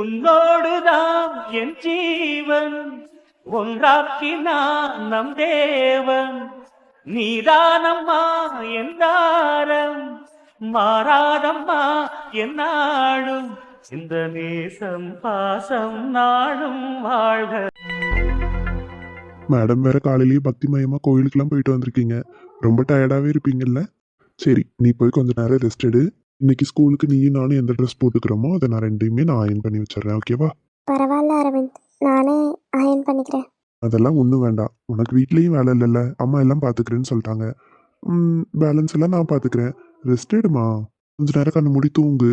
உன்னோடுதான் என் ஜீவன். ஒன்றாக்கினான் நம் தேவன். நீதானம்மா என்றாரம் மாறாதம்மா என்னும் இந்த நேசம் பாசம் நாடும் வாழ்க. மேடம் வேற காலையிலேயே பக்திமயமா கோயிலுக்கெல்லாம் போயிட்டு வந்திருக்கீங்க. ரொம்ப டயர்டாவே இருப்பீங்கல்ல? சரி நீ போய் கொஞ்ச நேரம் ரெஸ்ட் எடு. இன்னைக்கு ஸ்கூலுக்கு நீயும் நானும் எந்த ட்ரெஸ் போட்டுக்கிறோமோ அதை நான் ரெண்டையுமே நான் அயன் பண்ணி வச்சிடுறேன் ஓகேவா பரவாயில்ல அரவிந்த். நானே அயன் பண்ணிக்கிறேன். அதெல்லாம் ஒன்றும் வேண்டாம். உனக்கு வீட்லேயும் வேலை இல்லைல்ல. அம்மா எல்லாம் பார்த்துக்கிறேன்னு சொல்லிட்டாங்க. பேலன்ஸ் எல்லாம் நான் பார்த்துக்கிறேன் ரெஸ்ட் எடுமா? கொஞ்ச நேரம் கண்ணு மூடி தூங்கு.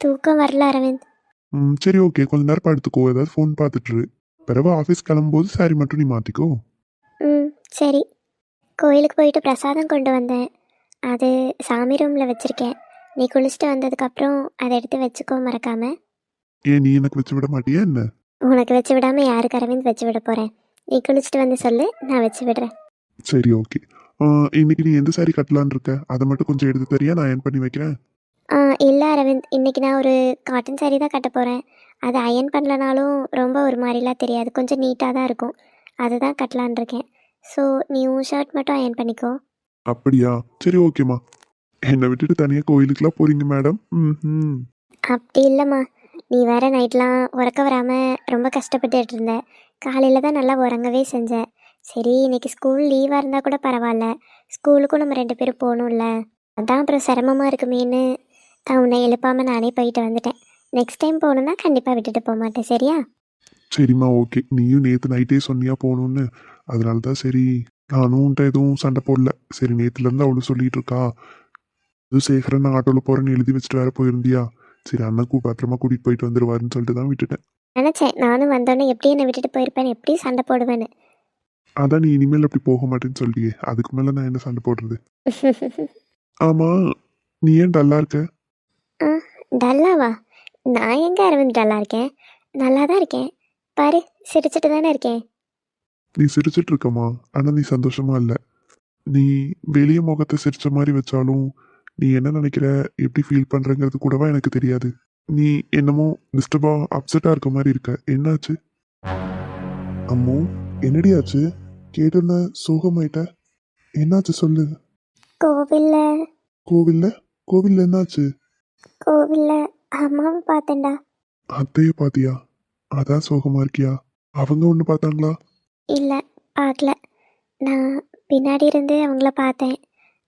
தூக்கம் வரல அரவிந்த். ம், சரி ஓகே கொஞ்ச நேரம் படுத்துக்கோ. ஏதாவது ஃபோன் பார்த்துட்டு இரு. பிறகு ஆஃபீஸ் கிளம்பும்போது சாரி மட்டும் நீ மாற்றிக்கோ ம் சரி. கோயிலுக்கு போயிட்டு பிரசாதம் கொண்டு வந்தேன். அது சாமி ரூமில் வச்சுருக்கேன். நீ குளிச்சுட்டு வந்ததுக்கப்புறம் அதை எடுத்து வச்சுக்கோ மறக்காம. ஏன் நீ எனக்கு வச்சு விட மாட்டியா என்ன? உனக்கு வச்சு விடாமல் யாருக்கு அரவிந்த் வச்சு விட போகிறேன் நீ குளிச்சுட்டு வந்து சொல்லு நான் வச்சு விடுறேன். சரி ஓகே. இன்னைக்கு நீ எந்த சாரி கட்டலான்னு இருக்க? அதை மட்டும் கொஞ்சம் எடுத்து தரியா நான் அயன் பண்ணி வைக்கிறேன். ஆ இல்லை அரவிந்த் இன்னைக்கு நான் ஒரு காட்டன் saree தான் கட்ட போகிறேன் அது அயன் பண்ணலனாலும் ரொம்ப ஒரு மாதிரிலாம் தெரியாது. கொஞ்சம் நீட்டாக தான் இருக்கும். அதுதான் கட்டலான் இருக்கேன். ஸோ நீ உன் ஷர்ட் மட்டும் அயன் பண்ணிக்கோ. அப்படியா? சரி ஓகேம்மா. என்னை விட்டுட்டு தனியாக கோயிலுக்குலாம் போறீங்க மேடம் ம் அப்படி இல்லைம்மா. நீ வேற நைட்லாம் உறக்க வராமல் ரொம்ப கஷ்டப்பட்டுட்டு இருந்த. காலையில் தான் நல்லா உறங்கவே செஞ்சேன் சரி இன்னைக்கு ஸ்கூல் லீவாக இருந்தால் கூட பரவாயில்ல. ஸ்கூலுக்கும் நம்ம ரெண்டு பேரும் போகணும்ல. அதான் அப்புறம் சிரமமாக இருக்குமேன்னு தான் உன்னை எழுப்பாமல் நானே போயிட்டு வந்துட்டேன். நெக்ஸ்ட் டைம் போகணுன்னா கண்டிப்பாக விட்டுட்டு போக மாட்டேன் சரியா? சரிம்மா ஓகே நீயும் நேற்று நைட்டே சொன்னியா போகணுன்னு அதனால தான் சரி. நானும் எதுவும் சண்டை போடல. சரி நேற்றுலேருந்து அவளும் சொல்லிட்டு இருக்கா. இது சேகரன் நான் ஆட்டோவில் போகிறேன்னு எழுதி வச்சுட்டு வேற போயிருந்தியா? சரி அண்ணன் கூ பத்திரமா கூட்டிகிட்டு போயிட்டு வந்துருவாருன்னு சொல்லிட்டு தான் விட்டுட்டேன். நினச்சேன். நானும் வந்தோடனே எப்படி என்னை விட்டுட்டு போயிருப்பேன் எப்படி சண்டை போடுவேன்னு. அதான் நீ இனிமேல் அப்படி போக மாட்டேன்னு சொல்லியே. அதுக்கு மேலே நான் என்ன சண்டை போடுறது? ஆமாம் நீ ஏன் டல்லா இருக்க? டல்லாவா நான் எங்கே அரவிந்த் டல்லா இருக்கேன்? நல்லா தான் இருக்கேன். பாரு சிரிச்சிட்டு தானே இருக்கேன். நீ சிரிச்சிட்டு இருக்கமா ஆனால் நீ சந்தோஷமா இல்லை. நீ வெளிய முகத்தை சிரிச்ச மாதிரி வச்சாலும் நீ என்ன நினைக்கிற? எப்படி ஃபீல் பண்ணுறங்கிறது கூடவா எனக்கு தெரியாது. நீ என்னமோ டிஸ்டர்பா அப்செட்டாக இருக்க மாதிரி இருக்க. என்னாச்சு? அம்மோ என்னடி ஆச்சு? கேட்டுன சோகமாயிட்ட. என்னாச்சு சொல்லு. கோவிலில். கோவில்ல? கோவில்ல என்னாச்சு? கோவிலில் அம்மாவை பார்த்தேன்டா. அத்தைய பாத்தியா? அதான் சோகமா இருக்கியா? அவங்க ஒன்று பார்த்தாங்களா? இல்லை பார்க்கல. நான் பின்னாடி இருந்து அவங்கள பார்த்தேன்.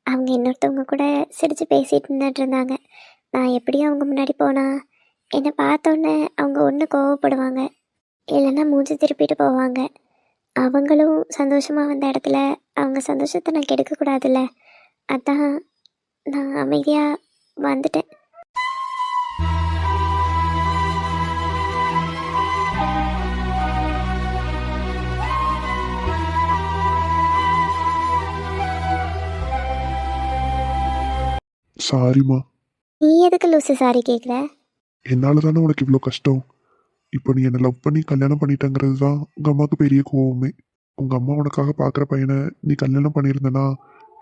அவங்க இன்னொருத்தவங்க கூட சிரித்து பேசிட்டு நின்றுட்டு இருந்தாங்க நான் எப்படியும் அவங்க முன்னாடி போனா என்னை பார்த்தோன்னே அவங்க ஒன்று கோவப்படுவாங்க. இல்லைன்னா மூஞ்சி திருப்பிட்டு போவாங்க. அவங்களும் சந்தோஷமாக வந்த இடத்துல அவங்க சந்தோஷத்தை நான் கெடுக்கக்கூடாதுல்ல. அதான் நான் அமைதியாக வந்துட்டேன். சாரிம்மா. நீ எதுக்கு லூசு சாரி கேட்குற என்னால தானே உனக்கு இவ்வளோ கஷ்டம்? இப்போ நீ என்னை லவ் பண்ணி கல்யாணம் பண்ணிட்டங்கிறது தான் உங்கள் அம்மாவுக்கு பெரிய கோவமே. உங்கள் அம்மா உனக்காக பார்க்குற பையனை நீ கல்யாணம் பண்ணியிருந்தனா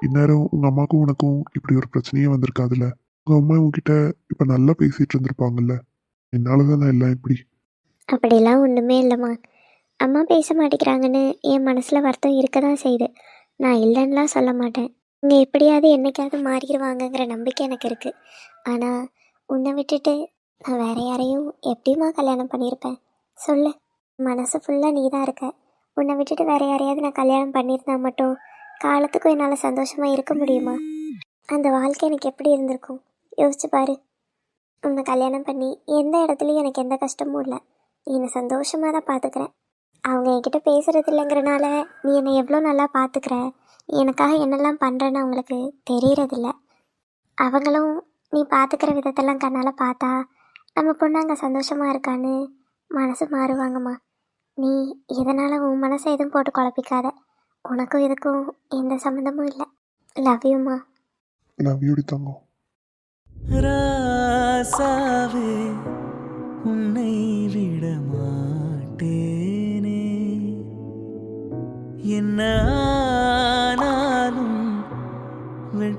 இந்நேரம் உங்கள் அம்மாவுக்கும் உனக்கும் இப்படி ஒரு பிரச்சனையே வந்திருக்காதுல்ல? உங்கள் அம்மா உன்கிட்ட இப்போ நல்லா பேசிகிட்டு இருந்திருப்பாங்கல்ல? என்னால தான் எல்லாம் இப்படி. அப்படிலாம் ஒன்றுமே இல்லைம்மா. அம்மா பேச மாட்டேங்கிறாங்கன்னு என் மனசில் வருத்தம் இருக்க தான் செய்யுது. நான் இல்லைன்னுலாம் சொல்ல மாட்டேன். இங்கே எப்படியாவது என்னைக்காவது மாறிடுவாங்கங்கிற நம்பிக்கை எனக்கு இருக்குது ஆனால் உன்னை விட்டுட்டு நான் வேற யாரையும் எப்படியுமா கல்யாணம் பண்ணியிருப்பேன்? சொல்லு. மனசு ஃபுல்லாக நீ தான் இருக்க. உன்னை விட்டுட்டு வேற யாரையாவது நான் கல்யாணம் பண்ணியிருந்தா மட்டும் காலத்துக்கும் என்னால் சந்தோஷமாக இருக்க முடியுமா? அந்த வாழ்க்கை எனக்கு எப்படி இருந்திருக்கும்? யோசிச்சு பாரு. உன்னை கல்யாணம் பண்ணி எந்த இடத்துலையும் எனக்கு எந்த கஷ்டமும் இல்லை. நீ என்னை சந்தோஷமாக தான் பார்த்துக்கிறேன் அவங்க என்கிட்ட பேசுகிறது இல்லைங்கிறனால நீ என்னை எவ்வளோ நல்லா பார்த்துக்கிற எனக்காக என்னெல்லாம் பண்ணுறேன்னு அவங்களுக்கு தெரியறதில்ல. அவங்களும் நீ பார்த்துக்கிற விதத்தெல்லாம் கண்ணால் பார்த்தா நம்ம பொண்ணு அங்கே சந்தோஷமாக இருக்கான்னு மனசு மாறுவாங்கம்மா. நீ இதனால் உன் மனசை எதுவும் போட்டு குழப்பிக்காத. உனக்கும் இதுக்கும் எந்த சம்மந்தமும் இல்லை. லவ் யூம்மா லவ் யூடி தங்கம். ராசாவே உன்னை விட மாட்டேனே. என்ன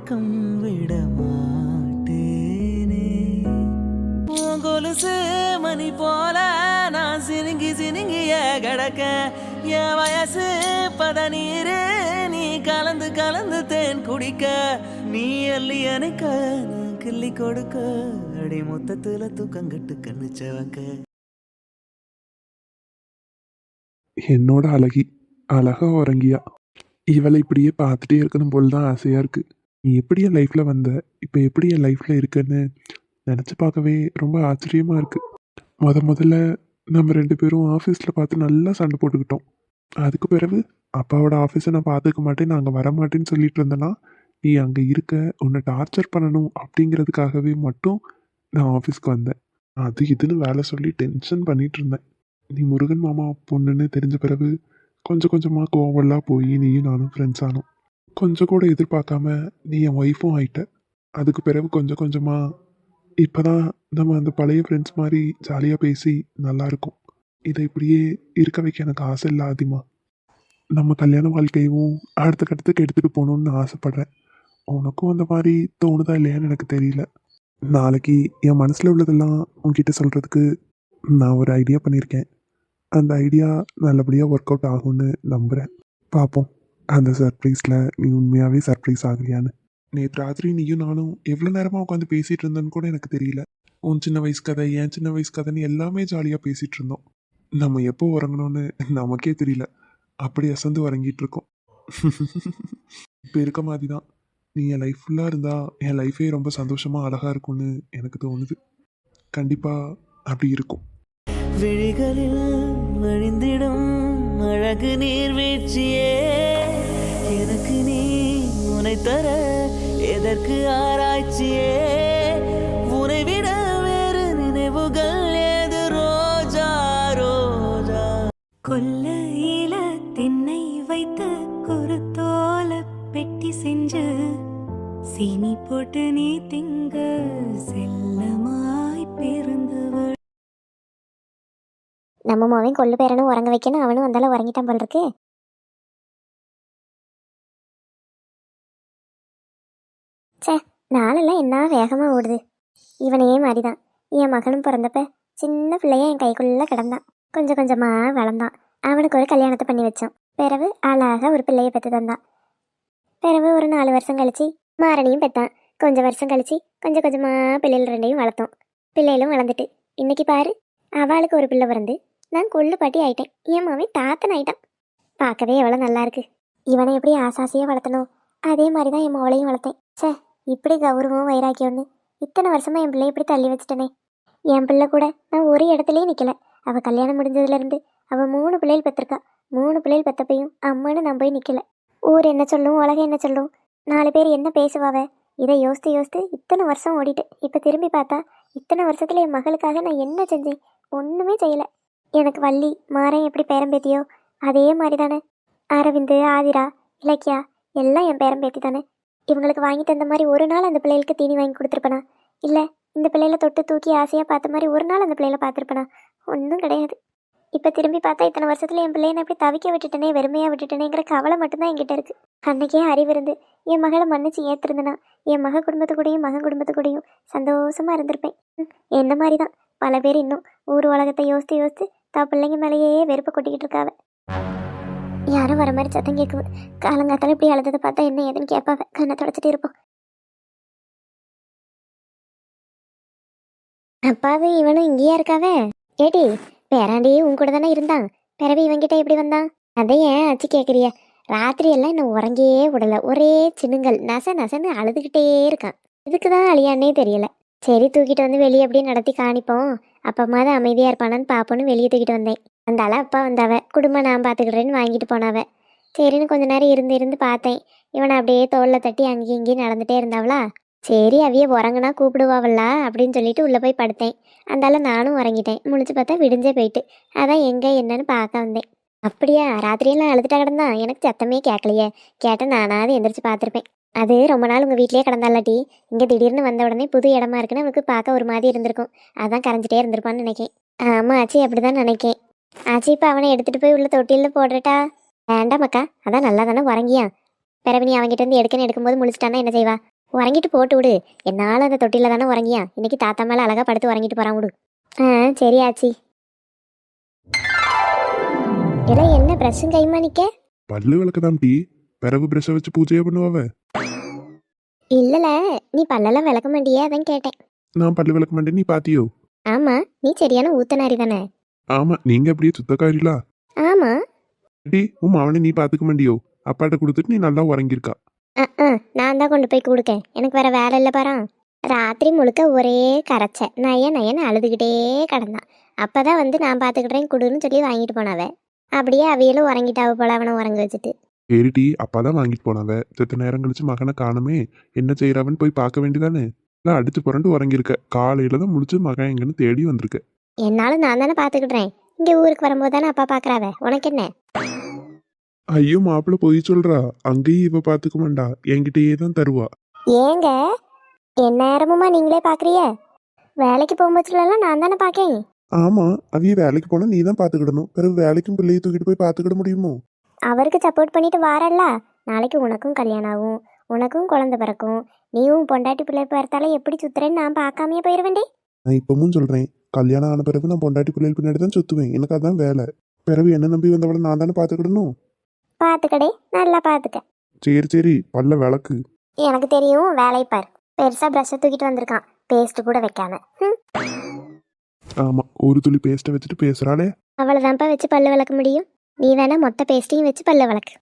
பக்கம் விட மாட்டேனே கொலுசு மணி போல நான் சினுங்கி சினுங்கிய கிடக்க என் வயசு பதநீரு நீ கலந்து கலந்து தேன் குடிக்க நீ அள்ளி அணைக்க நான் கிள்ளி கொடுக்க அடி மொத்தத்துல தூக்கங்கட்டு கண்ணு செவக்க. என்னோட அழகி அழகா உறங்கியா. இவளை இப்படியே பார்த்துட்டே இருக்கணும் போல தான் ஆசையா இருக்கு. நீ எப்படி என் லைஃப்பில் வந்த? இப்போ எப்படி என் லைஃப்பில் இருக்குன்னு நினச்சி பார்க்கவே ரொம்ப ஆச்சரியமாக இருக்குது முத முதல்ல நம்ம ரெண்டு பேரும் ஆஃபீஸில் பார்த்து நல்லா சண்டை போட்டுக்கிட்டோம். அதுக்கு பிறகு அப்பாவோட ஆஃபீஸை நான் பார்த்துக்க மாட்டேன் நான் அங்கே வரமாட்டேன்னு சொல்லிட்டு இருந்தேன்னா நீ அங்கே இருக்க உன்னை டார்ச்சர் பண்ணணும் அப்படிங்கிறதுக்காகவே மட்டும் நான் ஆஃபீஸ்க்கு வந்தேன். அது இதுன்னு வேலை சொல்லி டென்ஷன் பண்ணிகிட்டு இருந்தேன். நீ முருகன் மாமா பொண்ணுன்னு தெரிஞ்ச பிறகு கொஞ்சம் கொஞ்சமாக கோவம்லாம் போய் நீயும் நானும் ஃப்ரெண்ட்ஸ் ஆனோம். கொஞ்சம் கூட எதிர்பார்க்காம நீ என் ஒய்ஃபும் ஆயிட்ட. அதுக்கு பிறகு கொஞ்சம் கொஞ்சமாக இப்போ தான் நம்ம அந்த பழைய ஃப்ரெண்ட்ஸ் மாதிரி ஜாலியாக பேசி நல்லா இருக்கும். இதை இப்படியே இருக்க வைக்க எனக்கு ஆசை இல்லை ஆதிமா. நம்ம கல்யாண வாழ்க்கையும் அடுத்த கட்டத்துக்கு எடுத்துகிட்டு போகணுன்னு நான் ஆசைப்பட்றேன். உனக்கும் அந்த மாதிரி தோணுதா இல்லையான்னு எனக்கு தெரியல. நாளைக்கு என் மனசில் உள்ளதெல்லாம் உன்கிட்ட சொல்கிறதுக்கு நான் ஒரு ஐடியா பண்ணியிருக்கேன். அந்த ஐடியா நல்லபடியாக ஒர்க் அவுட் ஆகும்னு நம்புகிறேன் பார்ப்போம் அந்த சர்ப்ரைஸில் நீ உண்மையாகவே சர்ப்ரைஸ் ஆகலையான்னு. நேற்று ராத்திரி நீயும் நானும் எவ்வளோ நேரமாக உட்காந்து பேசிகிட்டு இருந்தேன்னு கூட எனக்கு தெரியல. உன் சின்ன வயசு கதை என் சின்ன வயசு கதைன்னு எல்லாமே ஜாலியாக பேசிகிட்டு இருந்தோம். நம்ம எப்போ உறங்கணும்னு நமக்கே தெரியல. அப்படி அசந்து உறங்கிட்டு இருக்கோம். இப்போ இருக்க மாதிரி தான் நீ என் லைஃப் ஃபுல்லாக இருந்தால் என் லைஃபே ரொம்ப சந்தோஷமாக அழகாக இருக்கும்னு எனக்கு தோணுது. கண்டிப்பாக அப்படி இருக்கும். விழிகளில் வழிந்திடும் அழகு நீர்வீழ்ச்சியே. எனக்கு நீ உனை தர எதற்கு ஆராய்ச்சியே? உனை விட வேறு நினைவுகள் ஏது? ரோஜா ரோஜா. கொல்லையில திண்ணை வைத்து குறுத்தோல பெட்டி செஞ்சு சீனி போட்டு நீ திங்க செல்லமாய் பிறந்தவள் நம்ம மாவன் கொள்ளு பேரனும் உறங்க வைக்கணும் அவனும் வந்தாலும் உறங்கிட்டான் போல் இருக்கு சே நாளெல்லாம் என்ன வேகமா ஓடுது. இவனையே மாதிரிதான். என் மகனும் பிறந்தப்ப சின்ன பிள்ளைய என் கைக்குள்ள கிடந்தான். கொஞ்சம் கொஞ்சமா வளர்ந்தான். அவனுக்கு ஒரு கல்யாணத்தை பண்ணி வச்சோம் பிறகு ஆளாக ஒரு பிள்ளையை பெற்று தந்தான். பிறகு ஒரு நாலு வருஷம் கழிச்சு மாரணியும் பெற்றான். கொஞ்சம் வருஷம் கழிச்சு கொஞ்சம் கொஞ்சமா பிள்ளைகள் ரெண்டையும் வளர்த்தோம். பிள்ளைகளும் வளர்ந்துட்டு. இன்னைக்கு பாரு அவளுக்கு ஒரு பிள்ளை பிறந்து நான் கொள்ளு பாட்டி ஆயிட்டேன். என் மாவன் தாத்தன் ஆயிட்டான். பார்க்கவே எவ்வளோ நல்லா இருக்கு. இவனை எப்படி ஆசாசியாக வளர்த்தனோ அதே மாதிரி தான் என் மோளையும் வளர்த்தேன். ச்சே இப்படி கௌரவம் வைராக்கியம்னு இத்தனை வருஷமா என் பிள்ளை இப்படி தள்ளி வச்சுட்டனே. என் பிள்ளை கூட நான் ஒரு இடத்துலயே நிற்கல அவள் கல்யாணம் முடிஞ்சதுலேருந்து அவள் மூணு பிள்ளைகள் பெற்றிருக்கா மூணு பிள்ளைகள் பெற்றப்பையும் அம்மான்னு நான் போய் நிற்கல ஊர் என்ன சொல்லும் உலகம் என்ன சொல்லும்? நாலு பேர் என்ன பேசுவாவ? இதை யோசித்து யோசித்து இத்தனை வருஷம் ஓடிட்டு. இப்போ திரும்பி பார்த்தா இத்தனை வருஷத்துல என் மகளுக்காக நான் என்ன செஞ்சேன்? ஒன்றுமே செய்யலை. எனக்கு வள்ளி மாறன் எப்படி பேரம்பேத்தியோ அதே மாதிரி தானே அரவிந்த் ஆதிரா இலக்கியா எல்லாம் என் பேரம்பேத்தி தானே இவங்களுக்கு வாங்கி தந்த மாதிரி ஒரு நாள் அந்த பிள்ளைகளுக்கு தீனி வாங்கி கொடுத்துருப்பனா? இல்லை இந்த பிள்ளையில தொட்டு தூக்கி ஆசையாக பார்த்த மாதிரி ஒரு நாள் அந்த பிள்ளையில பார்த்துருப்பேனா? ஒன்றும் கிடையாது. இப்போ திரும்பி பார்த்தா இத்தனை வருஷத்தில் என் பிள்ளைய நான் இப்படி தவிக்க விட்டுட்டனே வெறுமையாக விட்டுட்டேனேங்கிற கவலை மட்டும்தான் என்கிட்ட இருக்கு. அன்னைக்கே அறிவு இருந்து என் மகளை மன்னிச்சு ஏற்றிருந்தேனா என் மக குடும்பத்து கூடயும் மகன் குடும்பத்து கூடயும் இருந்திருப்பேன். என்ன மாதிரி தான் பல பேர் இன்னும் ஊர் உலகத்தை யோசித்து யோசித்து தான் பிள்ளைங்க மேலேயே வெறுப்பை கொட்டிக்கிட்டு இருக்காவ. யாரும் வர மாதிரி சத்தம் கேட்குது காலங்காத்தால இப்படி அழுததை பார்த்தா என்ன ஏதுன்னு கேட்பாவ. கண்ணை தொடச்சிட்டு இருப்போம். அப்பாவே இவனும் இங்கேயா இருக்காவே? ஏடி பேராண்டி உன் கூட தானே இருந்தான். பிறவி இவங்கிட்ட எப்படி வந்தான்? அதை ஏன் ஆச்சு கேட்குறிய ராத்திரி எல்லாம் என்ன உறங்கியே விடல. ஒரே சின்னுங்கள் நச நசன்னு அழுதுகிட்டே இருக்கான். இதுக்கு தான் அழியானே தெரியல. சரி தூக்கிட்டு வந்து வெளியே அப்படியே நடத்தி காணிப்போம். அப்பமாவது அமைதியாக இருப்பானான்னு பார்ப்போன்னு வெளியே தூக்கிட்டு வந்தேன். அந்தால அப்பா வந்தாவ. குடும்பம் நான் பார்த்துக்கிடுறேன்னு வாங்கிட்டு போனாவ. சரின்னு கொஞ்ச நேரம் இருந்து இருந்து பார்த்தேன். இவனை அப்படியே தோளில் தட்டி அங்கேயும் இங்கேயும் நடந்துட்டே இருந்தாவளா? சரி அவிய உறங்குனா கூப்பிடுவாவல்ல அப்படின்னு சொல்லிட்டு உள்ளே போய் படுத்தேன். அந்தால நானும் உறங்கிட்டேன். முழிச்சு பார்த்தா விடிஞ்சே போயிட்டு. அதான் எங்கே என்னன்னு பார்க்க வந்தேன். அப்படியா? ராத்திரியெல்லாம் அழுதுட்டா கிடந்தான். எனக்கு சத்தமே கேட்கலையே கேட்டால் நானாவது எந்திரிச்சு பார்த்துருப்பேன். அது ரொம்ப நாள் உங்கள் வீட்டிலேயே கிடந்தாலாட்டி இங்கே திடீர்னு வந்த உடனே புது இடமா இருக்குன்னு அவனுக்கு பார்க்க ஒரு மாதிரி இருந்திருக்கும். அதான் கரைஞ்சிட்டே இருந்திருப்பான்னு நினைக்கேன். ஆமாம் ஆச்சி அப்படிதான் நினைக்கேன். ஆச்சி இப்போ அவனை எடுத்துகிட்டு போய் உள்ள தொட்டிலில் போடுறட்டா வேண்டாம் அக்கா அதான் நல்லா தானே உறங்கியா பிறவி நீ அவன்கிட்ட இருந்து எடுக்கன்னு எடுக்கும்போது முழிச்சிட்டானா என்ன செய்வா? உறங்கிட்டு போட்டு விடு. என்னால் அந்த தொட்டியில் தானே உறங்கியா இன்னைக்கு தாத்தா மேலே அழகாக படுத்து உறங்கிட்டு போகிறான் விடு. ஆ சரி ஆச்சி. எல்லாம் என்ன ப்ரெஷ்ஷும் கைமா நிக்க? பல்லு விளக்குதான் டீ பிறகு பிரஷ வச்சு பூஜையே பண்ணுவாவ? இல்லல நீ பல்லெல்லாம் விளக்க மாட்டியே அதான் கேட்டேன். நான் பல்லு விளக்க மாட்டேன் நீ பாத்தியோ? ஆமா நீ சரியான ஊத்தனாரி தானே? ஆமா நீங்க அப்படியே சுத்தக்காரிலா? ஆமா. டி உன் அவனை நீ பாத்துக்க மாட்டியோ? அப்பாட்ட கொடுத்துட்டு நீ நல்லா உறங்கியிருக்கா நான் தான் கொண்டு போய் கொடுக்கேன். எனக்கு வேற வேலை இல்லை பாரா. ராத்திரி முழுக்க ஒரே கரைச்ச நய நயன்னு அழுதுகிட்டே கிடந்தான். அப்பதான் வந்து நான் பார்த்துக்கிட்டேன் குடுன்னு சொல்லி வாங்கிட்டு போனாவ. அப்படியே அவியலும் உறங்கிட்டாவ போல அவனை உறங்க வச்சுட்டு. சரி டி அப்பா தான் வாங்கிட்டு போனவ செத்த நேரம் கழிச்சு மகனை காணுமே என்ன செய்யறவன் போய் பார்க்க வேண்டியதானே? இல்லை அடிச்சு புரண்டு உறங்கியிருக்க. காலையில தான் முடிச்சு மகன் எங்கன்னு தேடி வந்திருக்க. என்னாலும் நான் தானே பார்த்துக்கிட்டேன். இங்கே ஊருக்கு வரும்போது தானே அப்பா பார்க்குறாவ? உனக்கு என்ன? ஐயோ மாப்பிள்ள போய் சொல்றா. அங்கேயும் இவ பாத்துக்க மாட்டா. என்கிட்டயே தான் தருவா. ஏங்க? என் நேரமுமா நீங்களே பார்க்குறிய வேலைக்கு போகும்போதுலாம் நான் தானே பார்க்கேன். ஆமா அவிய வேலைக்கு போனா நீ தான் பாத்துக்கிடணும் பிறகு வேலைக்கும் பிள்ளையை தூக்கிட்டு போய் பாத்துக்கிட முடியுமோ? அவருக்கு சப்போர்ட் பண்ணிட்டு வாரல்ல? நாளைக்கு உனக்கும் கல்யாணம் ஆகும் உனக்கும் குழந்தை பிறக்கும். நீயும் பொண்டாட்டி பிள்ளை பிறத்தால எப்படி சுத்துறேன்னு நான் பார்க்காமயே போயிடுவேன்டி நான் இப்பவும் சொல்றேன். கல்யாணம் ஆன பிறகு நான் பொண்டாட்டி பிள்ளைகள் பின்னாடி தான் சுத்துவேன். எனக்கு அதான் வேலை. பிறகு என்ன நம்பி வந்தவளை நான் தானே பாத்துக்கிடணும் பார்த்துக்கடே. நல்லா பார்த்துக்க. சரி சரி. பல்ல விளக்கு. எனக்கு தெரியும். வேலையை பார். பெருசா ப்ரஷ்ஷை தூக்கிட்டு வந்திருக்கான். பேஸ்ட் கூட வைக்காம. ம்? ஆமா. ஒரு துளி பேஸ்ட்டை வச்சுட்டு பேசுறாளே. அவ்வளோதான்ப்பா வச்சு பல்லு விளக்க முடியும். நீ வேணா மொத்த பேஸ்ட்டையும் வச்சு பல்லு விளக்கு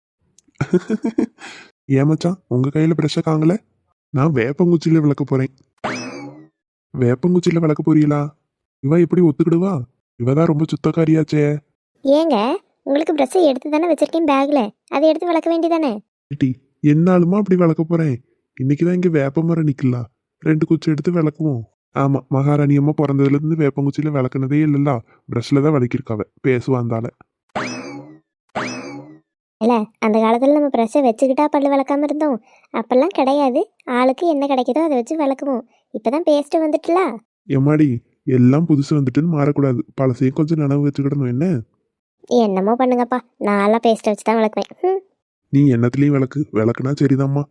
ஏமாச்சான் உங்க கையில பிரஷ காங்கல? நான் வேப்பங்குச்சியில விளக்க போறேன். வேப்பங்குச்சியில விளக்க போறீங்களா? இவ எப்படி ஒத்துக்கிடுவா? இவதான் ரொம்ப சுத்தக்காரியாச்சே. ஏங்க உங்களுக்கு ப்ரஷ்ஷை எடுத்து தானே வச்சிருக்கேன் பேக்கில் அதை எடுத்து விளக்க வேண்டியதானே? டி என்னாலுமா அப்படி விளக்க போறேன்? இன்னைக்குதான் இங்க வேப்ப மரம் நிக்கலாம் ரெண்டு குச்சி எடுத்து விளக்குவோம் ஆமா மகாராணி அம்மா பிறந்ததுல இருந்து வேப்பங்குச்சியில விளக்குனதே இல்லல்ல. பிரஷ்ல தான் விளக்கிருக்காவ பேசுவாந்தால இல்ல அந்த காலத்தில் நம்ம ப்ரஷ்ஷை வச்சுக்கிட்டா பல்லு விளக்காம இருந்தோம். அப்பெல்லாம் கிடையாது. ஆளுக்கு என்ன கிடைக்குதோ அதை வச்சு விளக்குவோம். இப்போதான் பேஸ்ட்டு வந்துட்டுல. எம்மாடி எல்லாம் புதுசு வந்துட்டுன்னு மாறக்கூடாது. பழசையும் கொஞ்சம் நினைவு வச்சுக்கிடணும் என்ன? என்னமோ பண்ணுங்கப்பா. நான்லாம் பேஸ்ட்டை வச்சு தான் விளக்குவேன். ம் நீ என்னத்துலயும் விளக்கு. விளக்குனா சரிதாம்மா.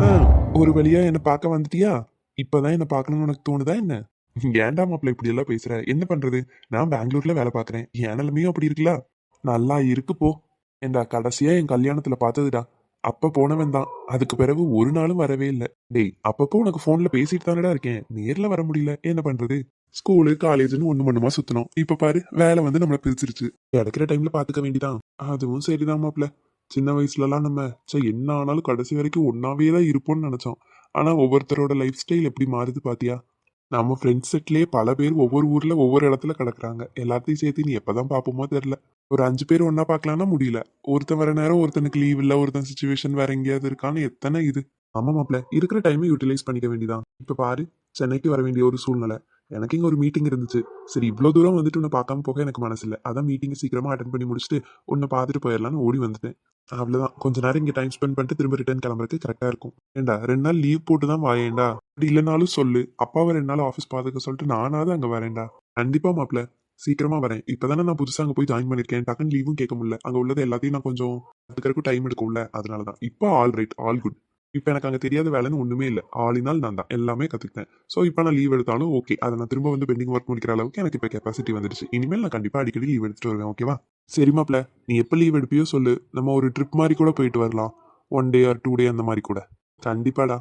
ஆ, ஒரு வழியா என்ன பார்க்க வந்துட்டியா? இப்பதான் என்ன பார்க்கணும்னு உனக்கு தோணுதா என்ன? ஏன்டா மாப்பிள்ள இப்படி எல்லாம் பேசுற? என்ன பண்றது? நான் பெங்களூர்ல வேலை பாக்குறேன் என் நிலைமையும் அப்படி இருக்குல்ல? நல்லா இருக்கு போ. ஏண்டா கடைசியா என் கல்யாணத்துல பார்த்ததுடா. அப்ப போனவன் தான். அதுக்கு பிறகு ஒரு நாளும் வரவே இல்லை. டேய் அப்பப்போ உனக்கு போன்ல பேசிட்டு தானடா இருக்கேன். நேர்ல வர முடியல. என்ன பண்றது? ஸ்கூலு காலேஜ்னு ஒண்ணு மண்ணுமா சுத்தணும். இப்ப பாரு வேலை வந்து நம்மள பிரிச்சிருச்சு. கிடைக்கிற டைம்ல பாத்துக்க வேண்டிதான். அதுவும் சரிதான் மாப்பிள்ள. சின்ன வயசுலலாம் நம்ம சே என்ன ஆனாலும் கடைசி வரைக்கும் ஒன்னாவே தான் இருப்போம்னு நினைச்சோம். ஆனா ஒவ்வொருத்தரோட லைஃப் ஸ்டைல் எப்படி மாறுது பாத்தியா? நம்ம ஃப்ரெண்ட்ஸ் செட்லேயே பல பேர் ஒவ்வொரு ஊர்ல ஒவ்வொரு இடத்துல கிடக்குறாங்க. எல்லாத்தையும் சேர்த்து நீ எப்பதான் பார்ப்போமோ தெரியல. ஒரு அஞ்சு பேர் ஒன்னா பார்க்கலாம்னா முடியல. ஒருத்தன் வர நேரம் ஒருத்தனுக்கு லீவ் இல்ல ஒருத்தன் சுச்சுவேஷன் வேற எங்கேயாவது இருக்கான்னு எத்தனை இது. ஆமா மாப்ள இருக்கிற டைமை யூட்டிலைஸ் பண்ணிக்க வேண்டியதான் இப்ப பாரு சென்னைக்கு வர வேண்டிய ஒரு சூழ்நிலை. எனக்கு இங்க ஒரு மீட்டிங் இருந்துச்சு. சரி இவ்வளோ தூரம் வந்துட்டு உன்னை பார்க்காம போக எனக்கு மனசு இல்லை அதான் மீட்டிங் சீக்கிரமா அட்டன் பண்ணி முடிச்சுட்டு உன்னை பார்த்துட்டு போயிடலாம்னு ஓடி வந்துட்டேன். அவ்வளவுதான். கொஞ்ச நேரம் இங்க டைம் ஸ்பெண்ட் பண்ணிட்டு திரும்ப ரிட்டர்ன் கிளம்புறதுக்கு கரெக்டா இருக்கும். ஏண்டா ரெண்டு நாள் லீவ் போட்டு தான் வாயேண்டா? அப்படி இல்லைனாலும் சொல்லு. அப்பாவை ரெண்டு நாள் ஆஃபீஸ் பார்த்துக்க சொல்லிட்டு நானாவது அங்க வரேன்டா. கண்டிப்பா மாப்ள சீக்கிரமா வரேன். இப்பதானே நான் புதுசா அங்க போய் ஜாயின் பண்ணிருக்கேன் டக்குன்னு லீவும் கேட்க முடியல. அங்க உள்ளது எல்லாத்தையும் நான் கொஞ்சம் அதுக்கறக்கும் டைம் எடுக்கும்ல அதனாலதான். இப்போ ஆல் ரைட் ஆல் குட் இப்போ எனக்கு அங்கே தெரியாத வேலைன்னு ஒன்றுமே இல்லை. ஆளினால் நான் தான். எல்லாமே கற்றுக்கிட்டேன் ஸோ இப்போ நான் லீவ் எடுத்தாலும் ஓகே அதை நான் திரும்ப வந்து பெண்டிங் ஒர்க் முடிக்கிற அளவுக்கு எனக்கு இப்போ கெப்பாசிட்டி வந்துடுச்சு. இனிமேல் நான் கண்டிப்பாக அடிக்கடி லீவ் எடுத்துட்டு வருவேன் ஓகேவா சரி மாப்பிள நீ எப்போ லீவ் எடுப்பியோ சொல்லு. நம்ம ஒரு ட்ரிப் மாதிரி கூட போயிட்டு வரலாம். One day or two day அந்த மாதிரி கூட. கண்டிப்பாடா.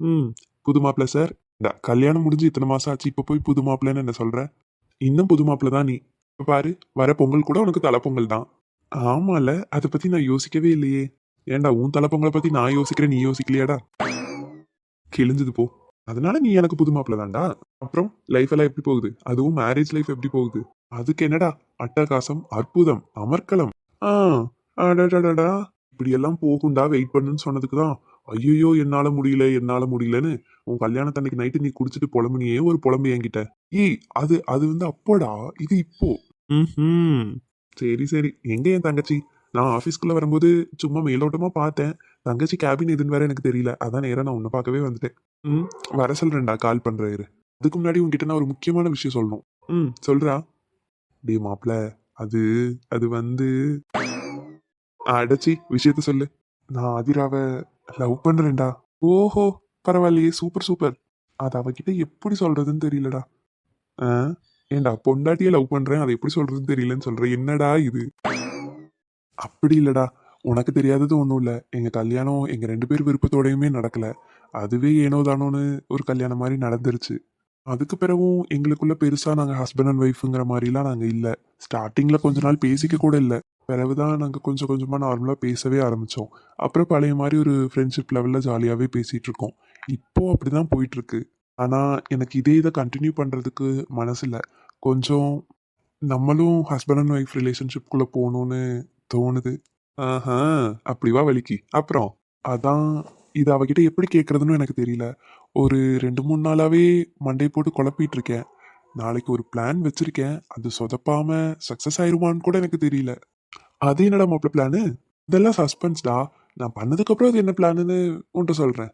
ம். புது மாப்பிள்ள சார் இந்த கல்யாணம் முடிஞ்சு இத்தனை மாதம் ஆச்சு. இப்போ போய் புது மாப்பிள்ளைன்னு என்ன சொல்கிறேன் இன்னும் புது மாப்பிள்ள தான் நீ. இப்போ பாரு வர பொங்கல் கூட உனக்கு தலை பொங்கல் தான். ஆமால. அதை பத்தி நான் யோசிக்கவே இல்லையே. ஏன்டா உன் தலை பத்தி நான் யோசிக்கிறேன் நீ யோசிக்கலையாடா? கிழிஞ்சது போ. அதனால நீ எனக்கு புது மாப்பிள்ள தான்டா அப்புறம் லைஃப் எல்லாம் எப்படி போகுது? அதுவும் மேரேஜ் லைஃப் எப்படி போகுது? அதுக்கு என்னடா? அட்டகாசம் அற்புதம் அமர்க்கலம் ஆ அடடடடா இப்படி எல்லாம் போகுண்டா வெயிட் பண்ணுன்னு சொன்னதுக்கு தான் ஐயோ என்னால முடியல என்னால முடியலன்னு உன் கல்யாணத்தன்னைக்கு நைட்டு நீ குடிச்சிட்டு புலம்புனியே ஒரு புலம்பு என்கிட்ட. ஏய் அது அது வந்து அப்போடா? இது இப்போ. ம் சரி சரி. எங்க என் தங்கச்சி? நான் ஆஃபீஸ்க்குள்ளே வரும்போது சும்மா மேலோட்டமா பார்த்தேன். தங்கச்சி கேபின் எதுன்னு வேற எனக்கு தெரியல. அதான் நேரா நான் உன்னை பார்க்கவே வந்துட்டேன். ம் வர சொல்றேன்டா கால் பண்றாரு. அதுக்கு முன்னாடி உங்ககிட்ட நான் ஒரு முக்கியமான விஷயம் சொல்லணும். ம் சொல்றா. டே மாப்ள அது அது வந்து அடச்சி விஷயத்த சொல்லு. நான் அதிராவை லவ் பண்றேன்டா. ஓஹோ பரவாயில்லையே சூப்பர் சூப்பர் அது அவகிட்ட எப்படி சொல்றதுன்னு தெரியலடா. ஆ ஏன்டா பொண்டாட்டியே லவ் பண்றேன் அதை எப்படி சொல்றதுன்னு தெரியலன்னு சொல்றேன் என்னடா இது? அப்படி இல்லைடா. உனக்கு தெரியாதது ஒன்றும் இல்லை. எங்கள் கல்யாணம் எங்கள் ரெண்டு பேர் விருப்பத்தோடையுமே நடக்கல. அதுவே ஏனோ தானோன்னு ஒரு கல்யாணம் மாதிரி நடந்துருச்சு. அதுக்கு பிறகும் எங்களுக்குள்ளே பெருசாக நாங்கள் ஹஸ்பண்ட் அண்ட் ஒய்ஃபுங்கிற மாதிரிலாம் நாங்கள் இல்லை. ஸ்டார்டிங்கில் கொஞ்ச நாள் பேசிக்க கூட இல்லை. பிறகு தான் நாங்கள் கொஞ்சம் கொஞ்சமாக நார்மலாக பேசவே ஆரம்பித்தோம் அப்புறம் பழைய மாதிரி ஒரு ஃப்ரெண்ட்ஷிப் லெவலில் ஜாலியாகவே பேசிகிட்ருக்கோம் இருக்கோம். அப்படி தான் போயிட்டுருக்கு. ஆனால் எனக்கு இதே இதை கண்டினியூ பண்ணுறதுக்கு மனசில் கொஞ்சம் நம்மளும் ஹஸ்பண்ட் அண்ட் ஒய்ஃப் ரிலேஷன்ஷிப்குள்ளே போகணுன்னு தோணுது. ஆஹா அப்படிவா வலிக்கு அப்புறம் அதான் இது அவகிட்ட எப்படி கேட்கறதுன்னு எனக்கு தெரியல. ஒரு ரெண்டு மூணு நாளாவே மண்டை போட்டு குழப்பிட்டு இருக்கேன் நாளைக்கு ஒரு பிளான் வச்சிருக்கேன். அது சொதப்பாம சக்சஸ் ஆயிருமான்னு கூட எனக்கு தெரியல. அது என்னடா மாப்பிள்ள பிளானு இதெல்லாம் சஸ்பென்ஸ்டா நான் பண்ணதுக்கப்புறம் அது என்ன பிளான்னு உன்ட்ட சொல்றேன்.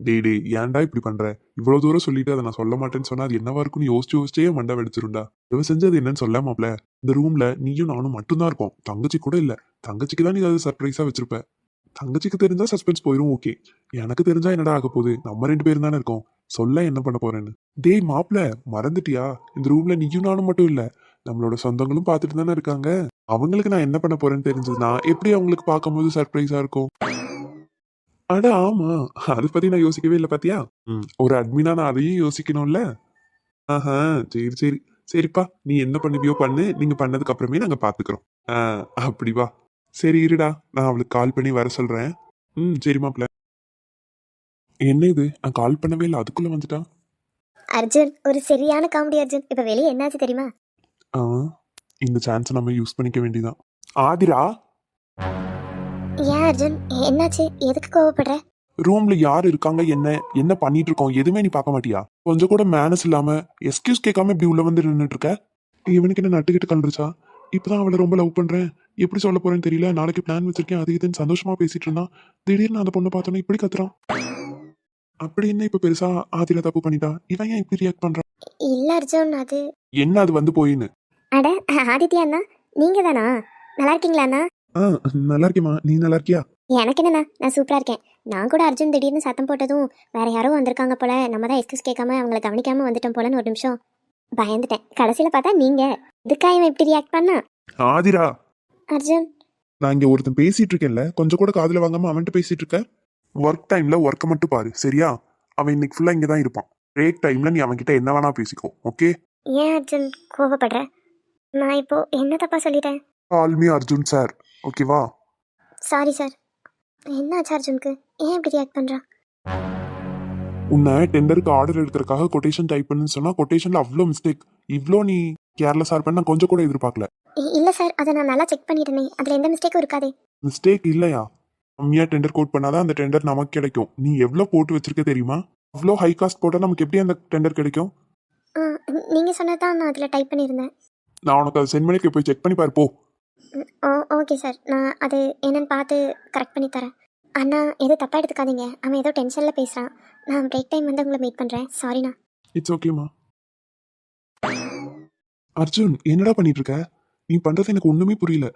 டேய் டேய் ஏன்டா இப்படி பண்ற? இவ்வளவு தூரம் சொல்லிட்டு அதை நான் சொல்ல மாட்டேன்னு சொன்னா அது என்னவா இருக்கும்னு யோசிச்சு யோசிச்சே மண்டை வெடிச்சிருண்டா இவ செஞ்சது என்னன்னு சொல்ல மாப்ள இந்த ரூம்ல நீயும் நானும் மட்டும்தான் இருக்கோம். தங்கச்சி கூட இல்ல. தங்கச்சிக்கு தான் நீ ஏதாவது சர்ப்ரைஸா வச்சிருப்ப. தங்கச்சிக்கு தெரிஞ்சா சஸ்பென்ஸ் போயிரும் ஓகே எனக்கு தெரிஞ்சா என்னடா ஆக போகுது? நம்ம ரெண்டு பேரும் தானே இருக்கோம். சொல்ல என்ன பண்ண போறேன்னு? டேய் மாப்ள மறந்துட்டியா? இந்த ரூம்ல நீயும் நானும் மட்டும் இல்ல. நம்மளோட சொந்தங்களும் பார்த்துட்டு தானே இருக்காங்க. அவங்களுக்கு நான் என்ன பண்ண போறேன்னு தெரிஞ்சதுன்னா எப்படி அவங்களுக்கு பார்க்கும்போது சர்ப்ரைஸா இருக்கும்? அட ஆமா. அதை பத்தி நான் யோசிக்கவே இல்லை பாத்தியா? ம், ஒரு அட்மினா நான் அதையும் யோசிக்கணும்ல? ஆஹா சரி சரி. சரிப்பா நீ என்ன பண்ணுவியோ பண்ணு. நீங்க பண்ணதுக்கு அப்புறமே நாங்க பாத்துக்கிறோம். ஆ, அப்படி வா. சரி இருடா. நான் அவளுக்கு கால் பண்ணி வர சொல்றேன். ம் சரி மாப்ள என்ன இது? நான் கால் பண்ணவே இல்லை. அதுக்குள்ள வந்துட்டான் அர்ஜுன் ஒரு சரியான காமெடி அர்ஜுன். இப்போ வெளியே என்னாச்சு தெரியுமா? ஆ இந்த சான்ஸை நம்ம யூஸ் பண்ணிக்க வேண்டியதான் ஆதிரா? ஏன் அர்ஜுன்? என்னாச்சு? எதுக்கு கோவப்படுற? ரூம்ல யார் இருக்காங்க? என்ன? என்ன பண்ணிட்டு இருக்கோம் எதுவுமே நீ பார்க்க மாட்டியா? கொஞ்சம் கூட மேனஸ் இல்லாம எஸ்கியூஸ் கேட்காம இப்படி உள்ள வந்து நின்றுட்டு இருக்க இவனுக்கு என்ன நட்டுக்கிட்டு கலந்துருச்சா? இப்பதான் அவளை ரொம்ப லவ் பண்றேன். எப்படி சொல்ல போறேன்னு தெரியல. நாளைக்கு பிளான் வச்சிருக்கேன். அது இதுன்னு சந்தோஷமா பேசிட்டு இருந்தான் திடீர்னு அந்த பொண்ணை பார்த்தோன்னே இப்படி கத்துறான். அப்படி என்ன இப்ப பெருசா ஆதிரா தப்பு பண்ணிட்டா? இவன் ஏன் இப்படி ரியாக்ட் பண்றான்? இல்லை அர்ஜுன் அது என்ன அது வந்து போயின்னு? அட ஆதித்யா அண்ணா நீங்கள் தானா நல்லா இருக்கீங்களா அண்ணா ஆ நல்லா இருக்கேம்மா நீ நல்லா இருக்கியா எனக்கு என்னண்ணா நான் சூப்பராக இருக்கேன். நான் கூட அர்ஜுன் திடீர்னு சத்தம் போட்டதும் வேற யாரோ வந்திருக்காங்க போல. நம்ம தான் எக்ஸ்கியூஸ் கேட்காம அவங்கள கவனிக்காம வந்துட்டோம் போலன்னு ஒரு நிமிஷம் பயந்துட்டேன். கடைசியில் பார்த்தா நீங்கள் இதுக்கா இவன் இப்படி ரியாக்ட் பண்ணா? ஆதிரா. அர்ஜுன். நான் இங்க ஒருத்தன் பேசிட்டு இருக்கேன்ல. கொஞ்சம் கூட காதுல வாங்காம அவன்கிட்ட பேசிட்டு இருக்க. ஒர்க் டைம்ல ஒர்க்கை மட்டும் பாரு சரியா? அவன் இன்னைக்கு ஃபுல்லா இங்க தான் இருப்பான். பிரேக் டைம்ல நீ அவன்கிட்ட என்ன வேணா பேசிக்கோ ஓகே ஏன் அர்ஜுன் கோவப்படுற? நான் இப்போ என்ன தப்பா சொல்லிட்டேன்? கால் மீ அர்ஜுன் சார் ஓகேவா? சாரி சார் என்னாச்சு அர்ஜுனுக்கு ஏன் இப்படி ரியாக்ட் பண்ணுறான் உன்னை டெண்டருக்கு ஆர்டர் எடுக்கிறதுக்காக கொட்டேஷன் டைப் பண்ணுன்னு சொன்னா கொட்டேஷன்ல அவ்வளோ மிஸ்டேக் இவ்வளோ நீ கேர்லெஸ்ஸா இருப்பேன்னு நான் கொஞ்சம் கூட எதிர்பார்க்கல. இல்லை சார் அதை நான் நல்லா செக் பண்ணிட்டேனே அதில் எந்த மிஸ்டேக்கும் இருக்காதே. மிஸ்டேக் இல்லையா? கம்மியா டெண்டர் கோட் பண்ணாதான் அந்த டெண்டர் நமக்கு கிடைக்கும். நீ எவ்வளோ போட்டு வச்சிருக்க தெரியுமா? அவ்வளோ ஹை காஸ்ட் போட்டால் நமக்கு எப்படி அந்த டெண்டர் கிடைக்கும்? நீங்கள் சொன்னது தான் நான் அதில் டைப் பண்ணியிருந்தேன். நான் உனக்கு அதை சென்ட் பண்ணி போய் செக் பண்ணி பாரு போ. Oh okay sir. நான் அது என்னன்னு பார்த்து கரெக்ட் பண்ணி தரேன். அண்ணா எதுவும் தப்பாக எடுத்துக்காதீங்க. அவன் ஏதோ டென்ஷனில் பேசுகிறான் நான் பிரேக் டைம் வந்து உங்களை மீட் பண்ணுறேன் சாரிண்ணா இட்ஸ் ஓகேம்மா அர்ஜுன் என்னடா பண்ணிட்டு இருக்க நீ பண்றது எனக்கு ஒண்ணுமே புரியல.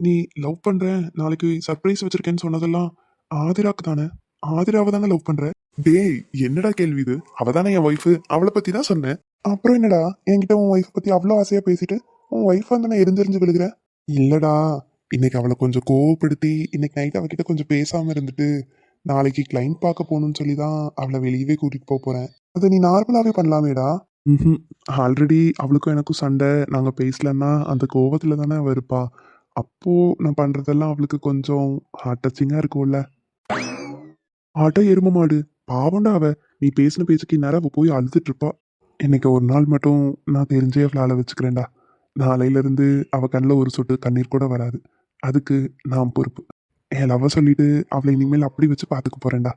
நீ லவ் பண்ற நாளைக்கு சர்ப்ரைஸ் வச்சிருக்கேன்னு சொன்னதெல்லாம் ஆதிராக்கு தானே? ஆதிராவை தானே லவ் பண்ற? டேய் என்னடா கேள்வி இது? அவ தானே என் ஒய்ஃபு அவளை பத்தி தான் சொன்னேன். அப்புறம் என்னடா? என்கிட்ட உன் ஒய்ஃப் பத்தி அவ்வளோ ஆசையா பேசிட்டு உன் ஒய்ஃப் வந்து நான் எரிஞ்செறிஞ்சு விழுகிற இல்லடா இன்னைக்கு அவளை கொஞ்சம் கோவப்படுத்தி இன்னைக்கு நைட் அவகிட்ட கொஞ்சம் பேசாம இருந்துட்டு நாளைக்கு கிளைண்ட் பார்க்க போகணும்னு சொல்லி தான் அவளை வெளியவே கூட்டிட்டு போக போறேன். அதை நீ நார்மலாவே பண்ணலாமேடா. ம் ஆல்ரெடி அவளுக்கும் எனக்கும் சண்டை. நாங்கள் பேசலன்னா அந்த கோவத்தில் தானே அவ இருப்பா. அப்போ நான் பண்ணுறதெல்லாம் அவளுக்கு கொஞ்சம் ஹார்ட் டச்சிங்காக இருக்கும்ல. ஆட்டோ எரும மாடு. பாவண்டா அவ. நீ பேசின பேச்சுக்கு நேரம் அவள் போய் அழுதுட்டு இருப்பா. இன்னைக்கு ஒரு நாள் மட்டும் நான் தெரிஞ்சே அவளை அழ வச்சுக்கிறேன்டா. நாளையிலேருந்து அவள் கண்ணில் ஒரு சொட்டு கண்ணீர் கூட வராது. அதுக்கு நான் பொறுப்பு. என் லவ் சொல்லிட்டு அவளை இனிமேல் அப்படி வச்சு பார்த்துக்க போறேன்டா.